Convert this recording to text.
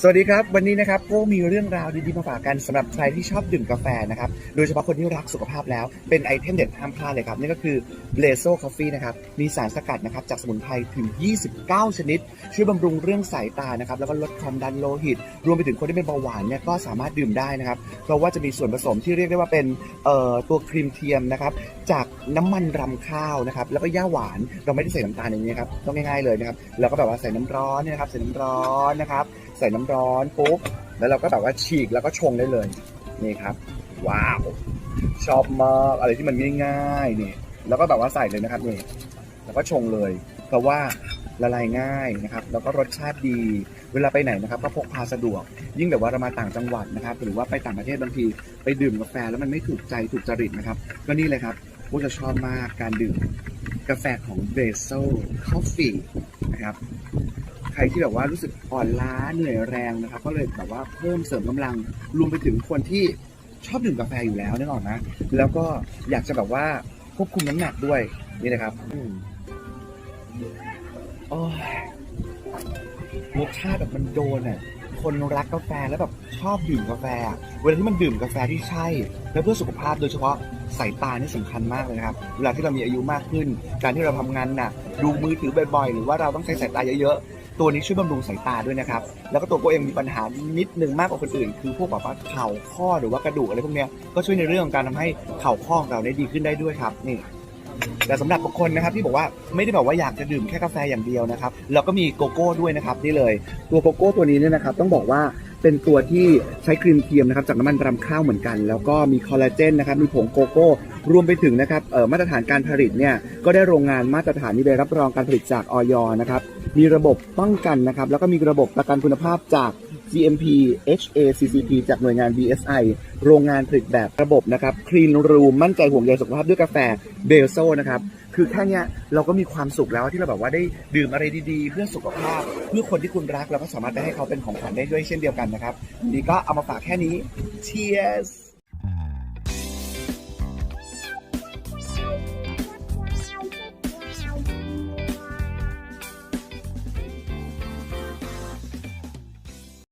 สวัสดีครับ วันนี้นะครับก็มีเรื่องราวดีๆมาฝากกันสำหรับใครที่ชอบดื่มกาแฟนะครับโดยเฉพาะคนที่รักสุขภาพแล้วเป็นไอเทมเด็ดห้ามพลาดเลยครับนี่ก็คือ b l a z o Coffee นะครับมีสารสกัดนะครับจากสมุนไพรถึง 29 ชนิด ช่วยบำรุงเรื่องสายตานะครับแล้วก็ลดความดันโลหิต รวมไปถึงคนที่เป็นเบาหวานเนี่ยก็สามารถดื่มได้นะครับเพราะว่าจะมีส่วนผสมที่เรียกได้ว่าเป็นเอ่อตัวครีมเทียมนะครับจากน้ำมันรำข้าวนะครับแล้วก็ย่าหวานเราไม่ได้ใส่น้ำตาลอย่างนี้ครับต้องง่ายๆเลยนะครับแล้วก็แบบว่าใส่น้ำร้อนเนี่ยนะครับใส่น้ำร้อนนะครับใส่น้ำร้อนปุ๊บแล้วเราก็แบบว่าฉีกแล้วก็ชงได้เลยนี่ครับ ว้าว ชอบมากอะไรที่มันง่ายๆนี่ แล้วก็แบบว่าใส่เลยนะครับนี่แล้วก็ชงเลย เพราะว่าละลายง่ายนะครับ แล้วก็รสชาติดี เวลาไปไหนนะครับ ก็พกพาสะดวก ยิ่งแบบว่าเรามาต่างจังหวัดนะครับ หรือว่าไปต่างประเทศบางที ไปดื่มกาแฟแล้วมันไม่ถูกใจถูกจริตนะครับ ก็นี่เลยครับพวกจะชอบมากการดื่มกาแฟของ b a s o Coffee นะครับ ใครที่แบบว่ารู้สึกอ่อนล้าเหนื่อยแรงนะครับ ก็เลยแบบว่าเพิ่มเสริมกำลังรวมไปถึงคนที่ชอบดื่มกาแฟอยู่แล้วนึกออกนะแล้วก็อยากจะแบบว่าควบคุมน้ำหนักด้วยนี่นะครับอืมโอ้ยรสชาติแบบมันโดนอะคนรักกาแฟแล้วแบบชอบดื่มกาแฟ เวลาที่มันดื่มกาแฟที่ใช่ และเพื่อสุขภาพโดยเฉพาะสายตานี่สำคัญมากเลยนะครับ เวลาที่เรามีอายุมากขึ้น การที่เราทำงานหนักดูมือถือบ่อยๆ หรือว่าเราต้องใช้สายตาเยอะๆ ตัวนี้ช่วยบำรุงสายตาด้วยนะครับ แล้วก็ตัวโกเองมีปัญหานิดนึงมากกว่าคนอื่น คือพวกแบบว่าเข่าข้อหรือว่ากระดูกอะไรพวกเนี้ยก็ช่วยในเรื่องของการทำให้เข่าข้อของเราได้ดีขึ้นได้ด้วยครับนี่แต่สำหรับบางคนนะครับที่บอกว่าไม่ได้แบบว่าอยากจะดื่มแค่กาแฟอย่างเดียวนะครับเราก็มีโกโก้ด้วยนะครับนี่เลย ตัวโกโก้ตัวนี้เนี่ยนะครับต้องบอกว่า เป็นตัวที่ใช้ครีมเทียมนะครับจากน้ำมันรำข้าวเหมือนกัน แล้วก็มีคอลลาเจนนะครับมีผงโกโก้รวมไปถึงนะครับมาตรฐานการผลิตเนี่ยก็ได้โรงงานมาตรฐานมีใบรับรองการผลิตจากออยนะครับมีระบบป้องกันนะครับแล้วก็มีระบบประกันคุณภาพจาก GMP HACCP จากหน่วยงาน BSI โรงงานผลิตแบบระบบนะครับ Clean Room มั่นใจห่วงใยสุขภาพด้วยกาแฟเบลโซนะครับ คือแค่เนี้ยเราก็มีความสุขแล้วที่เราแบบว่าได้ดื่มอะไรดีๆ เพื่อสุขภาพ เพื่อคนที่คุณรักเราก็สามารถไปให้เขาเป็นของขวัญได้ด้วยเช่นเดียวกันนะครับวันนี้ก็เอามาฝากแค่นี้ Cheers